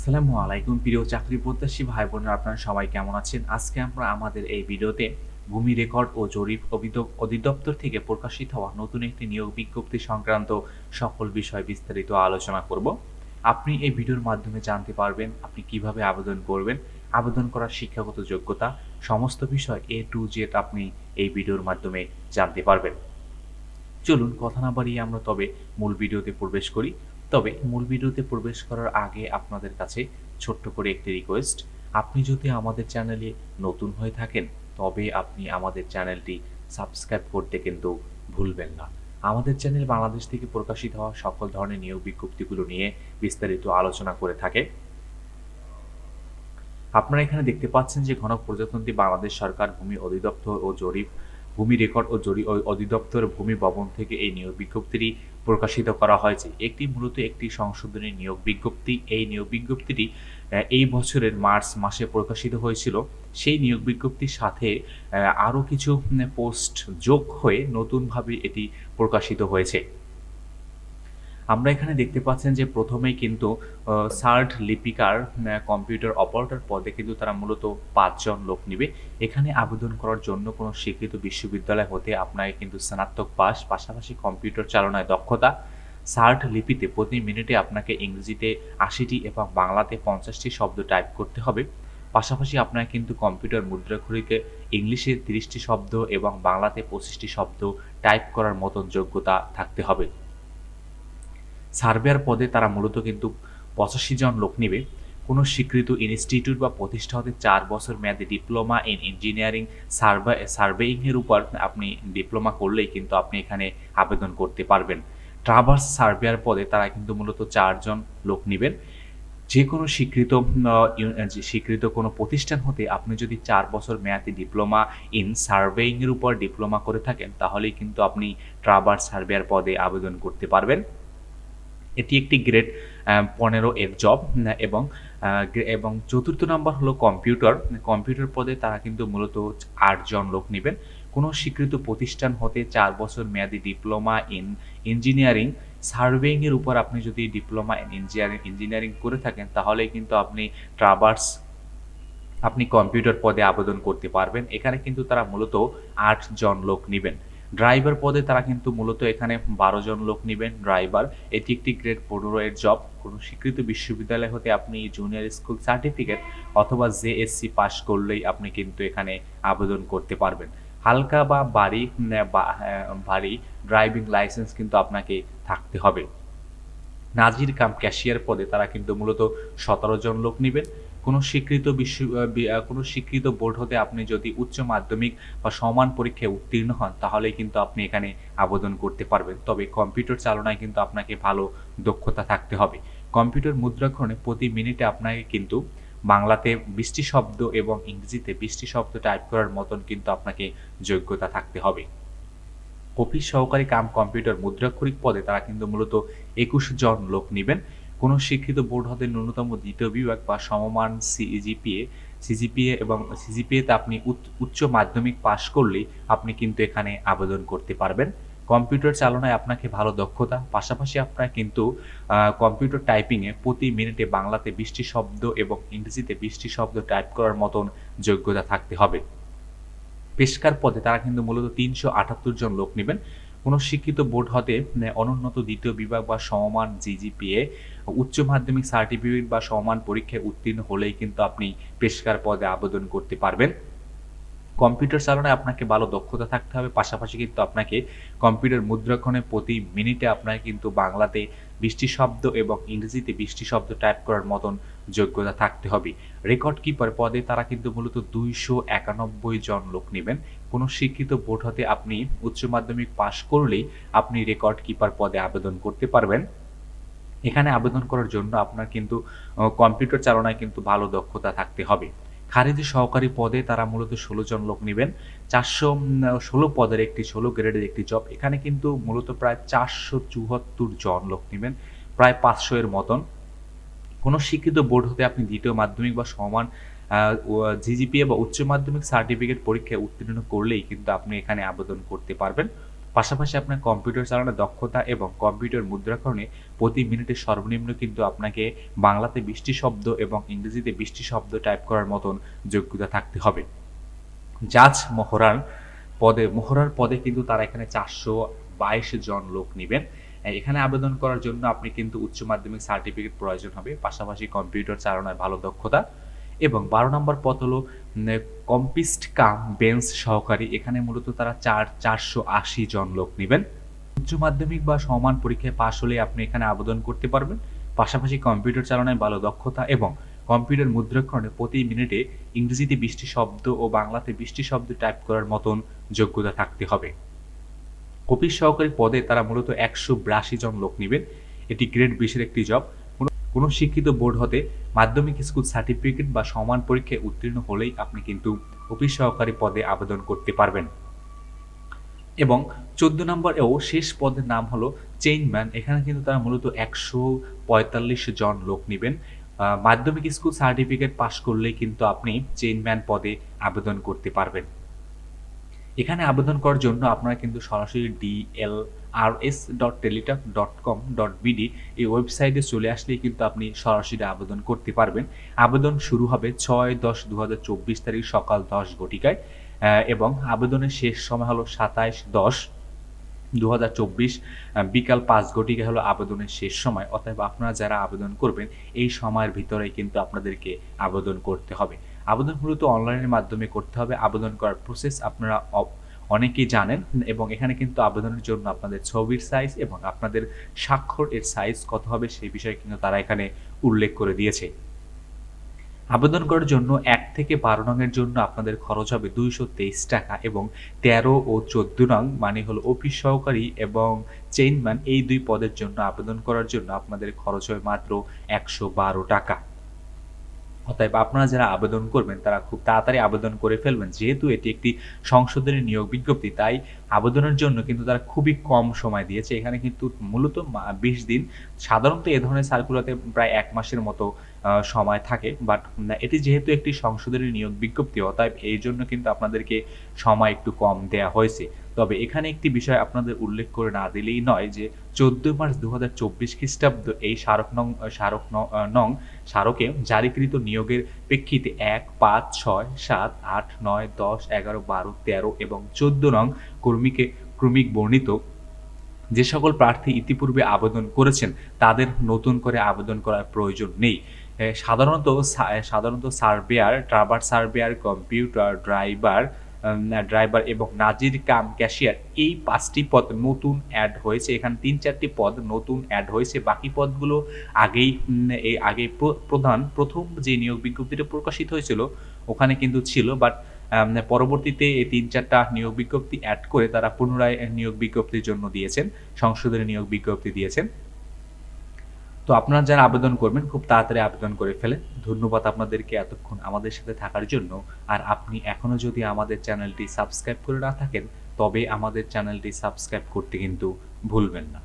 আসসালামু আলাইকুম, প্রিয় চাকরি প্রত্যাশী ভাই বোনেরা আপনারা সবাই কেমন আছেন? আজকে আমরা আমাদের এই ভিডিওতে ভূমি রেকর্ড ও জরিপ অধিদপ্তর থেকে প্রকাশিত হওয়া নতুন একটি নিয়োগ বিজ্ঞপ্তি সংক্রান্ত সকল বিষয় বিস্তারিত আলোচনা করব। আপনি এই ভিডিওর মাধ্যমে জানতে পারবেন আপনি কীভাবে আবেদন করবেন, আবেদন করার শিক্ষাগত যোগ্যতা, সমস্ত বিষয় এ টু জেড আপনি এই ভিডিওর মাধ্যমে জানতে পারবেন। চলুন, কথা না বাড়িয়ে আমরা তবে মূল ভিডিওতে প্রবেশ করি। তবে মূল ভিডিওতে প্রবেশ করার আগে আপনাদের কাছে ছোট্ট করে একটি রিকোয়েস্ট আপনি যদি আমাদের চ্যানেলে নতুন হয়ে থাকেন, তবে আপনি আমাদের চ্যানেলটি সাবস্ক্রাইব করতে কিন্তু ভুলবেন না। আমাদের চ্যানেল বাংলাদেশ থেকে প্রকাশিত হওয়া সকল ধরনের নিয়োগ বিজ্ঞপ্তিগুলো নিয়ে বিস্তারিত আলোচনা করে থাকে। আপনারা এখানে দেখতে পাচ্ছেন যে ঘন প্রজাতন্ত্রী বাংলাদেশ সরকার ভূমি অধিদপ্তর ও জরিপ ভূমি রেকর্ড ও জরি অধিদপ্তর ভূমি ভবন থেকে এই নিয়োগ বিজ্ঞপ্তিটি প্রকাশিত করা হয়েছে। একটি মূলত একটি সংশোধনী নিয়োগ বিজ্ঞপ্তি। এই নিয়োগ বিজ্ঞপ্তিটি এই বছরের মার্চ মাসে প্রকাশিত হয়েছিল। সেই নিয়োগ বিজ্ঞপ্তির সাথে আরও কিছু পোস্ট যোগ হয়ে নতুনভাবে এটি প্রকাশিত হয়েছে। আমরা এখানে দেখতে পাচ্ছেন যে প্রথমেই কিন্তু সার্ট লিপিকার কম্পিউটার অপারেটর পদে কিন্তু তারা মূলত পাঁচজন লোক নিবে। এখানে আবেদন করার জন্য কোনো স্বীকৃত বিশ্ববিদ্যালয় হতে আপনাকে কিন্তু স্নাতক পাস, পাশাপাশি কম্পিউটার চালনায় দক্ষতা। সার্ট লিপিতে প্রতি মিনিটে আপনাকে ইংরেজিতে আশিটি এবং বাংলাতে পঞ্চাশটি শব্দ টাইপ করতে হবে। পাশাপাশি আপনাকে কিন্তু কম্পিউটার মুদ্রাক্ষরিকে ইংলিশে তিরিশটি শব্দ এবং বাংলাতে পঁচিশটি শব্দ টাইপ করার মতন যোগ্যতা থাকতে হবে। সার্ভেয়ার পদে তারা মূলত কিন্তু পঁচাশি জন লোক নেবে। কোনো স্বীকৃত ইনস্টিটিউট বা প্রতিষ্ঠা হতে চার বছর মেয়াদী ডিপ্লোমা ইন ইঞ্জিনিয়ারিং সার্ভে সার্ভেইংয়ের উপর আপনি ডিপ্লোমা করলেই কিন্তু আপনি এখানে আবেদন করতে পারবেন। ট্রাভার্স সার্ভেয়ার পদে তারা কিন্তু মূলত চারজন লোক নেবেন। যে কোনো স্বীকৃত স্বীকৃত কোনো প্রতিষ্ঠান হতে আপনি যদি চার বছর মেয়াদী ডিপ্লোমা ইন সার্ভেইংয়ের উপর ডিপ্লোমা করে থাকেন, তাহলেই কিন্তু আপনি ট্রাভার্স সার্ভেয়ার পদে আবেদন করতে পারবেন। এটি একটি গ্রেড পনেরো এর জব এবং এবং চতুর্থ নাম্বার হলো কম্পিউটার কম্পিউটার পদে তারা কিন্তু মূলত আটজন লোক নেবেন। কোনো স্বীকৃত প্রতিষ্ঠান হতে চার বছর মেয়াদি ডিপ্লোমা ইন ইঞ্জিনিয়ারিং সার্ভেইংয়ের উপর আপনি যদি ডিপ্লোমা ইন ইঞ্জিনিয়ারিং ইঞ্জিনিয়ারিং করে থাকেন, তাহলে কিন্তু আপনি ট্রাভার্স আপনি কম্পিউটার পদে আবেদন করতে পারবেন। এখানে কিন্তু তারা মূলত আট জন লোক নেবেন। ড্রাইভার পদে তারা কিন্তু মূলত এখানে বারো জন লোক নেবেন ড্রাইভার। এটি একটি গ্রেড পনেরো এর জব কোনো স্বীকৃত বিশ্ববিদ্যালয় হতে আপনি জুনিয়র স্কুল সার্টিফিকেট অথবা জেএসসি পাস করলেই আপনি কিন্তু এখানে আবেদন করতে পারবেন। হালকা বা বাড়ি উম, বা- ভারী ড্রাইভিং লাইসেন্স কিন্তু আপনাকে থাকতে হবে। নাজির কাম ক্যাশিয়ার পদে তারা কিন্তু মূলত সতেরো জন লোক নেবেন। কোনো স্বীকৃত বিশ্ব কোনো স্বীকৃত বোর্ড হতে আপনি যদি উচ্চ মাধ্যমিক বা সমান পরীক্ষায় উত্তীর্ণ হন, তাহলেই কিন্তু আপনি এখানে আবেদন করতে পারবেন। তবে কম্পিউটার চালনায় কিন্তু আপনাকে ভালো দক্ষতা থাকতে হবে। কম্পিউটার মুদ্রাক্ষণে প্রতি মিনিটে আপনাকে কিন্তু বাংলাতে বৃষ্টি শব্দ এবং ইংরেজিতে বৃষ্টি শব্দ টাইপ করার মতন কিন্তু আপনাকে যোগ্যতা থাকতে হবে। অফিস সহকারী কাম কম্পিউটার মুদ্রাক্ষরিক পদে তারা কিন্তু মূলত একুশ জন লোক নেবেন। কোনো শিক্ষিত বোর্ড হতে ন্যূনতম দ্বিতীয় বিভাগ বা সমমান সিজিপিএ সিজিপিএ এবং সিজিপিএতে আপনি উচ্চ- মাধ্যমিক পাশ করলেই আপনি কিন্তু এখানে আবেদন করতে পারবেন। কম্পিউটার চালনায় আপনাকে ভালো দক্ষতা, পাশাপাশি আপনার কিন্তু কম্পিউটার টাইপিংয়ে প্রতি মিনিটে বাংলাতে বিশটি শব্দ এবং ইংরেজিতে বিশটি শব্দ টাইপ করার মতন যোগ্যতা থাকতে হবে। পেশকার পদে তারা কিন্তু মূলত তিনশো আটাত্তর জন লোক নেবেন। কোনো শিক্ষিত বোর্ড হতে অনুন্নত দ্বিতীয় বিভাগ বা সমমান জিজিপিএ, উচ্চ মাধ্যমিক সার্টিফিকেট বা সমমান পরীক্ষায় উত্তীর্ণ হলেই কিন্তু আপনি পেশকার পদে আবেদন করতে পারবেন। কম্পিউটার চালনায় আপনাকে ভালো দক্ষতা থাকতে হবে, পাশাপাশি কিন্তু আপনাকে কম্পিউটার মুদ্রাক্ষণে প্রতি মিনিটে আপনাকে কিন্তু বাংলাতে বিশটি শব্দ এবং ইংরেজিতে বিশটি শব্দ টাইপ করার মতন যোগ্যতা থাকতে হবে। রেকর্ড কিপার পদে তারা কিন্তু মূলত দুইশো একানব্বই জন লোক নেবেন। কোনো শিক্ষিত বোর্ড হতে আপনি উচ্চ মাধ্যমিক পাশ করলেই আপনি রেকর্ড কিপার পদে আবেদন করতে পারবেন। এখানে আবেদন করার জন্য আপনার কিন্তু কম্পিউটার চালনায় কিন্তু ভালো দক্ষতা থাকতে হবে। খারিজি সহকারী পদে তারা মূলত ষোলো জন লোক নেবেন। চারশো ষোলো পদের একটি, ষোলো গ্রেডের একটি জব এখানে কিন্তু মূলত প্রায় চারশো চুয়াত্তর জন লোক নেবেন, প্রায় পাঁচশো এর মতন। কোনো শিক্ষিত বোর্ড হতে আপনি দ্বিতীয় মাধ্যমিক বা সমান জিজিপিএ বা উচ্চ মাধ্যমিক সার্টিফিকেট পরীক্ষায় উত্তীর্ণ করলেই কিন্তু আপনি এখানে আবেদন করতে পারবেন। পাশাপাশি আপনার কম্পিউটার চালানোর দক্ষতা এবং কম্পিউটার মুদ্রাকরণে প্রতি মিনিটে সর্বনিম্ন কিন্তু আপনাকে বাংলাতে বিশটি শব্দ এবং ইংরেজিতে বিশটি শব্দ টাইপ করার মতন যোগ্যতা থাকতে হবে। জাজ মহরার পদে মহরার পদে কিন্তু তারা এখানে চারশো বাইশ জন লোক নেবেন। এখানে আবেদন করার জন্য আপনি কিন্তু উচ্চ মাধ্যমিক সার্টিফিকেট প্রয়োজন হবে। পাশাপাশি কম্পিউটার চালানোর ভালো দক্ষতা। এবং বারো নম্বর পথ হলো কম্পিস্ট কাম বেঞ্চ সহকারী। এখানে মূলত তারা চার, চারশো আশি জন লোক নেবেন। উচ্চ মাধ্যমিক বা সমান পরীক্ষায় পাশ হলে আপনি এখানে আবেদন করতে পারবেন। পাশাপাশি কম্পিউটার চালানোয় ভালো দক্ষতা এবং কম্পিউটার মুদ্রাক্ষণে প্রতি মিনিটে ইংরেজিতে বিশটি শব্দ ও বাংলাতে বিশটি শব্দ টাইপ করার মতন যোগ্যতা থাকতে হবে। অফিস সহকারী পদে তারা মূলত একশো বিরাশি জন লোক নেবেন। এটি গ্রেড বিশের একটি জব। কোনো শিক্ষিত বোর্ড হতে মাধ্যমিক স্কুল সার্টিফিকেট বা সমান পরীক্ষায় উত্তীর্ণ হলেই আপনি কিন্তু অফিস সহকারী পদে আবেদন করতে পারবেন। এবং চোদ্দ নম্বর ও শেষ পদের নাম হলো চেইনম্যান এখানে কিন্তু তারা মূলত একশো পঁয়তাল্লিশ জন লোক নেবেন। মাধ্যমিক স্কুল সার্টিফিকেট পাশ করলেই কিন্তু আপনি চেইনম্যান পদে আবেদন করতে পারবেন। এখানে আবেদন করার জন্য আপনারা কিন্তু সরাসরি DL R S dot teletalk dot com dot BD এই ওয়েবসাইটে চলে আসলেই কিন্তু আপনি সরাসরি আবেদন করতে পারবেন। আবেদন শুরু হবে ছয় দশ দু হাজার চব্বিশ তারিখ সকাল দশ ঘটিকায় এবং আবেদনের শেষ সময় হলো সাতাইশ দশ দু হাজার চব্বিশ বিকাল পাঁচ ঘটিকা হলো আবেদনের শেষ সময়। অতএব আপনারা যারা আবেদন করবেন, এই সময়ের ভিতরে কিন্তু আপনাদেরকে আবেদন করতে হবে। আবেদন মূলত অনলাইনের মাধ্যমে করতে হবে। আবেদন করার প্রসেস আপনারা অনেকেই জানেন এবং এখানে কিন্তু আবেদনের জন্য আপনাদের ছবির সাইজ এবং আপনাদের স্বাক্ষর এর সাইজ কত হবে সেই বিষয়ে কিন্তু তারা এখানে উল্লেখ করে দিয়েছে। আবেদন করার জন্য এক থেকে বারো রঙের জন্য আপনাদের খরচ হবে দুইশো তেইশ টাকা এবং তেরো ও চোদ্দ রং মানে হলো অফিস সহকারী এবং চেইনম্যান এই দুই পদের জন্য আবেদন করার জন্য আপনাদের খরচ হবে মাত্র একশো বারো টাকা। অতএব আপনারা যারা আবেদন করবেন, তারা খুব তাড়াতাড়ি আবেদন করে ফেলবেন। যেহেতু এটি একটি সংশোধনী নিয়োগ বিজ্ঞপ্তি, তাই আবেদনের জন্য কিন্তু তারা খুবই কম সময় দিয়েছে। এখানে কিন্তু মূলত বিশ দিন। সাধারণত এ ধরনের সার্কুলারতে প্রায় এক মাসের মতো সময় থাকে বাট এটি যেহেতু একটি সংশোধনী নিয়োগ বিজ্ঞপ্তি, অতএব এই জন্য কিন্তু আপনাদেরকে সময় একটু কম দেয়া হয়েছে। তবে এখানে একটি বিষয় আপনাদের উল্লেখ করে না দিলেই নয় যে, চোদ্দ মার্চ দু হাজার চব্বিশ খ্রিস্টাব্দ এই স্মারক নং স্মারক নং স্মারকে জারিকৃত নিয়োগের প্রেক্ষিতে এক, পাঁচ, ছয়, সাত, আট, নয়, দশ, এগারো, বারো, তেরো এবং চোদ্দ নং কর্মীকে, ক্রমিক বর্ণিত যে সকল প্রার্থী ইতিপূর্বে আবেদন করেছেন, তাদের নতুন করে আবেদন করার প্রয়োজন নেই। সাধারণত সাধারণত সার্ভেয়ার ট্রাভার সার্ভেয়ার কম্পিউটার, ড্রাইভার ড্রাইভার এবং নাজির কাম ক্যাশিয়ার এই পাঁচটি পদ নতুন অ্যাড হয়েছে। এখানে তিন, চারটি পদ নতুন অ্যাড হয়েছে। বাকি পদগুলো আগেই এই আগে প্রধান, প্রথম যে নিয়োগ বিজ্ঞপ্তিটা প্রকাশিত হয়েছিল, ওখানে কিন্তু ছিল বাট পরবর্তীতে এই তিন, চারটা নিয়োগ বিজ্ঞপ্তি অ্যাড করে তারা পুনরায় নিয়োগ বিজ্ঞপ্তির জন্য দিয়েছেন সংশোধনী নিয়োগ বিজ্ঞপ্তি দিয়েছেন। তো আপনারা যারা আবেদন করবেন, খুব তাড়াতাড়ি আবেদন করে ফেলেন। ধন্যবাদ আপনাদেরকে এতক্ষণ আমাদের সাথে থাকার জন্য। আর আপনি এখনও যদি আমাদের চ্যানেলটি সাবস্ক্রাইব করে না থাকেন, তবে আমাদের চ্যানেলটি সাবস্ক্রাইব করতে কিন্তু ভুলবেন না।